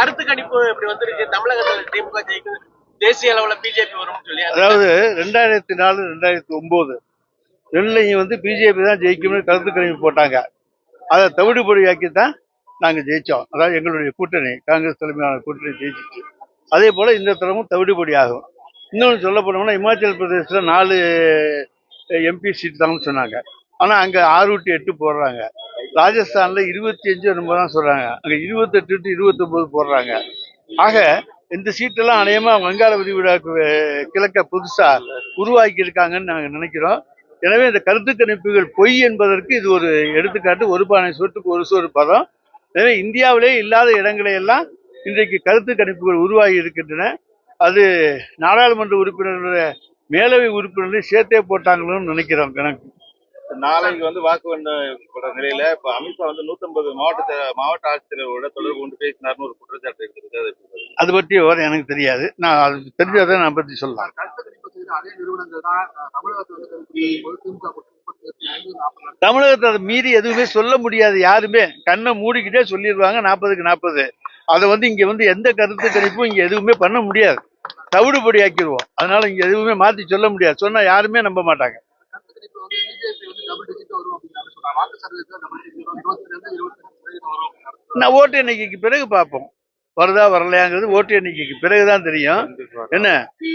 கருத்து கணிப்பு இப்படி வந்திருக்கு. தமிழகத்துல திமுக ஜெயிக்குது. தேசிய அளவுல பிஜேபி வரும்னு சொல்லி. அதாவது ரெண்டாயிரத்தி நாலு ரெண்டாயிரத்தி ஒன்பது ரெண்டுலையும் வந்து பிஜேபி தான் ஜெயிக்கும்னு கருத்து கணிப்பு போட்டாங்க. அதை தவிடுபடியாக்கி தான் நாங்கள் ஜெயித்தோம் அதாவது எங்களுடைய கூட்டணி காங்கிரஸ் தலைமையிலான கூட்டணி ஜெயிச்சிச்சு. அதே போல் இந்த தரமும் தவிடுபடி ஆகும். இன்னொன்று சொல்ல போனோம்னா இமாச்சல பிரதேசத்தில் நாலு எம்பி சீட் தான்னு சொன்னாங்க. ஆனால் அங்கே ஆறு டு எட்டு போடுறாங்க. ராஜஸ்தானில் இருபத்தி அஞ்சு என்னமோ தான் சொல்கிறாங்க அங்கே இருபத்தெட்டு டு இருபத்தொம்போது போடுறாங்க. ஆக இந்த சீட்டெல்லாம் அநேகமாக வங்காள விரிகுடாக்கு கிழக்க புதுசாக உருவாக்கி இருக்காங்கன்னு நாங்கள் நினைக்கிறோம். எனவே இந்த கருத்து கணிப்புகள் பொய் என்பதற்கு இது ஒரு எடுத்துக்காட்டு. ஒரு பானை சொட்டுக்கு ஒரு சோறு பதம். எனவே இந்தியாவிலே இல்லாத இடங்களை எல்லாம் இன்றைக்கு கருத்து கணிப்புகள் உருவாகி இருக்கின்றன. அது நாடாளுமன்ற உறுப்பினர்களுடைய மேலவை உறுப்பினர்களையும் சேர்த்தே போட்டாங்களோன்னு நினைக்கிறோம் கணக்கு. நாளைக்கு வந்து வாக்கு எண்ணப்படுற நிலையில இப்ப அமித்ஷா வந்து 150 மாவட்ட மாவட்ட ஆட்சித்தலைவரோட தொடர்பு கொண்டு பேசினார்னு ஒரு குற்றச்சாட்டு இருக்குது. அது பற்றி விவரம் எனக்கு தெரியாது. நான் அது தெரிஞ்சதை நான் பற்றி சொல்லலாம். தமிழகத்தை அதை மீறி எதுவுமே சொல்ல முடியாது யாருமே. கண்ணை மூடிக்கிட்டே சொல்லிடுவாங்க நாற்பதுக்கு நாற்பது. அதை வந்து இங்க வந்து எந்த கருத்து கணிப்பும் இங்க எதுவுமே பண்ண முடியாது. தவிடுபடி ஆக்கிடுவோம் அதனால இங்க எதுவுமே மாத்தி சொல்ல முடியாது. சொன்னா யாருமே நம்ப மாட்டாங்க. டபுள் டிஜிட் வரும் அப்படின்னு சொல்றாங்க. வாக்கு சதவீதத்தில் டபுள் டிஜிட் வரும். இருபத்தி ரெண்டு இருபத்தி ரெண்டு சதவீதம் வரும் அப்படின்னு நான் ஓட்டு எண்ணிக்கைக்கு பிறகு பார்ப்போம். வருதா வரலையாங்கிறது ஓட்டு எண்ணிக்கைக்கு பிறகுதான் தெரியும். என்ன?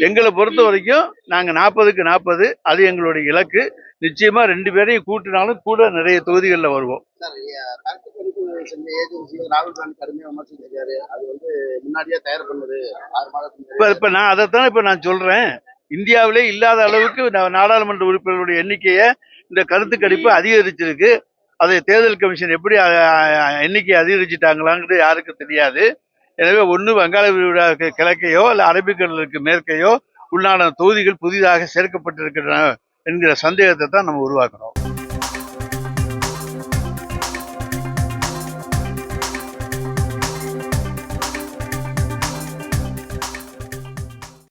எங்களை பொறுத்த வரைக்கும் நாங்க நாற்பதுக்கு நாற்பது அது எங்களுடைய இலக்கு. நிச்சயமா ரெண்டு பேரையும் கூட்டினாலும் கூட நிறைய தொகுதிகளில் வருவோம். இப்ப இப்ப நான் அதைத்தான் இப்ப நான் சொல்றேன். இந்தியாவிலே இல்லாத அளவுக்கு நாடாளுமன்ற உறுப்பினர்களுடைய எண்ணிக்கையை இந்த கருத்து கணிப்பு அதிகரிச்சிருக்கு. அதை தேர்தல் கமிஷன் எப்படி எண்ணிக்கை அதிகரிச்சிட்டாங்களாங்கிறது யாருக்கும் தெரியாது. எனவே ஒன்று வங்காள விரிகுடா கிழக்கையோ அல்ல அரபிக்கடலுக்கு மேற்கையோ உள்நாட தொகுதிகள் புதிதாக சேர்க்கப்பட்டிருக்கின்றன என்கிற சந்தேகத்தை தான் நம்ம உருவாக்கணும்